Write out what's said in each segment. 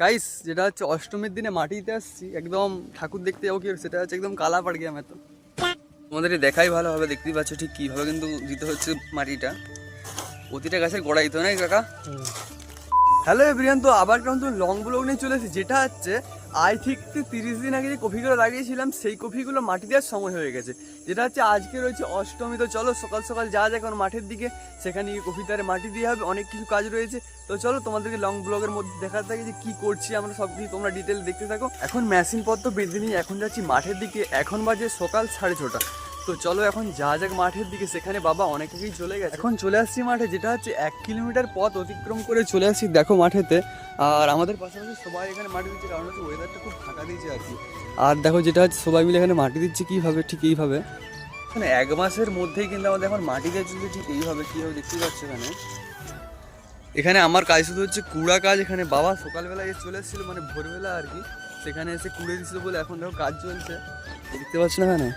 Guys যেটা হচ্ছে অষ্টমীর দিনে মাটিতে আসছি একদম ঠাকুর দেখতে যাব কি সেটা হচ্ছে একদম কালা পাড় গিয়ে তো তোমাদের দেখাই ভালো হবে দেখতেই পাচ্ছ ঠিক কীভাবে কিন্তু দিতে হচ্ছে মাটিটা। প্রতিটা গাছের গোড়া দিতে হয় না কাকা হ্যালো এভরিয়ান তো আবার কিন্তু লং ব্লগ নিয়ে চলে এসেছি যেটা হচ্ছে আই ঠিক তিরিশ দিন আগে যে কফিগুলো লাগিয়েছিলাম, সেই কফিগুলো মাটি দেওয়ার সময় হয়ে গেছে। যেটা হচ্ছে আজকে রয়েছে অষ্টমী, তো চলো সকাল সকাল যা যায় এখন মাঠের দিকে, সেখানে গিয়ে কফি তারে মাটি দিয়ে হবে, অনেক কিছু কাজ রয়েছে। তো চলো তোমাদেরকে লং ব্লগের মধ্যে দেখাতে থাকে যে কী করছি আমরা, সব কিছু তোমরা ডিটেল দেখতে থাকো। এখন মেশিনপত্র বেঁধে নিয়ে এখন যাচ্ছি মাঠের দিকে। এখন বাজে সকাল সাড়ে ছটা। তো চলো এখন যা যাক মাঠের দিকে। সেখানে বাবা অনেক আগেই চলে গেছে। এখন চলে আসছি মাঠে, যেটা হচ্ছে এক কিলোমিটার পথ অতিক্রম করে চলে আসছি, দেখো মাঠেতে। আর আমাদের পাশাপাশি সবাই এখানে মাটি দিচ্ছে, কারণ হচ্ছে ওয়েদারটা খুব ফাঁকা দিয়েছে আর কি। আর দেখো যেটা হচ্ছে, সবাই মিলে এখানে মাটি দিচ্ছে কীভাবে ঠিক এইভাবে। মানে এক মাসের মধ্যেই কিন্তু আমাদের এখন মাটি দেওয়া ঠিক এইভাবে কীভাবে দেখতে পাচ্ছ এখানে। এখানে আমার কাজ শুধু হচ্ছে কুড়া কাজ, এখানে বাবা সকালবেলা এসে চলে এসেছিল মানে ভোরবেলা আর কি। সেখানে এসে কুড়ে দিছিল বলে এখন দেখো কাজ চলছে। দেখতে পাচ্ছ না এখানে?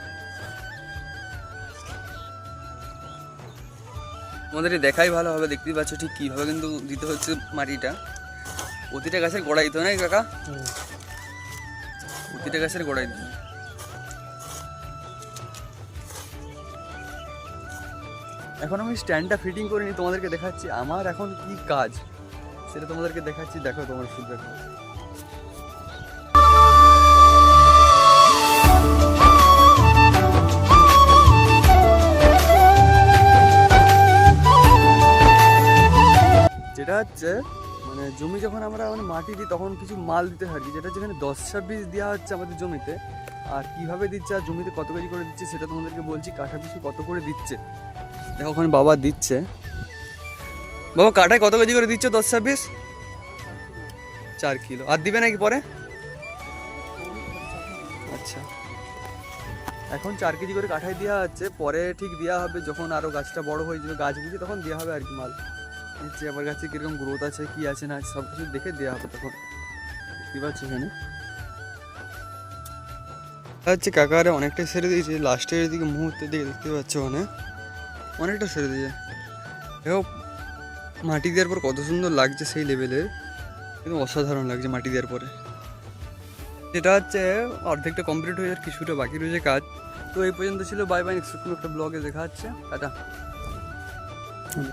আমাদের দেখাই ভালো হবে দেখতেই পাচ্ছ ঠিক কীভাবে কিন্তু দিতে হচ্ছে মাটিটা। প্রতিটা গাছের গোড়াই দিতে হয় কাকা? প্রতিটা গাছের গোড়ায় দিতে এখন আমি স্ট্যান্ডটা ফিটিং করিনি তোমাদেরকে দেখাচ্ছি। আমার এখন কি কাজ? সেটা তোমাদেরকে দেখাচ্ছি দেখো তোমার শুধু দেখো যেটা হচ্ছে মানে জমি যখন আমরা মানে মাটি দিই, তখন কিছু মাল দিতে থাকি, যেটা যেখানে দশ ছাব্বিশ দেওয়া হচ্ছে আমাদের জমিতে, আর কীভাবে দিচ্ছে আর জমিতে কত কেজি করে দিচ্ছে সেটা তোমাদেরকে বলছি, কাঠা পিছু কত করে দিচ্ছে। দেখো ওখানে বাবা দিচ্ছে। বাবা, কাঠায় কত কেজি করে দিচ্ছে দশ ছাব্বিশ? চার কিলো। আর দিবে নাকি পরে? আচ্ছা। এখন চার কেজি করে কাঠায় দেওয়া হচ্ছে, পরে ঠিক দেওয়া হবে যখন আরও গাছটা বড় হয়ে যাবে, গাছ বুঝে তখন দেওয়া হবে আর কি মাল। যে আবার গাছে কীরকম গ্রোথ আছে, কি আছে না সব কিছু দেখে দেওয়া হবে তখন। দেখতে পাচ্ছি এখানে। হচ্ছে কাকারে অনেকটা সেরে দিয়েছে লাস্টের দিকে মুহূর্তের দিকে দেখতে পাচ্ছ ওখানে। অনেকটা সেরে দিয়েছে দেখো, মাটি দেওয়ার পর কত সুন্দর লাগছে সেই লেভেলের কিন্তু অসাধারণ লাগছে মাটি দেওয়ার পরে। এটা হচ্ছে, অর্ধেকটা কমপ্লিট হয়ে যাওয়ার কিছুটা বাকি রয়েছে কাজ। তো এই পর্যন্ত ছিল বাই বাই নেক্সট একটা ব্লগে দেখা হচ্ছে। টাটা।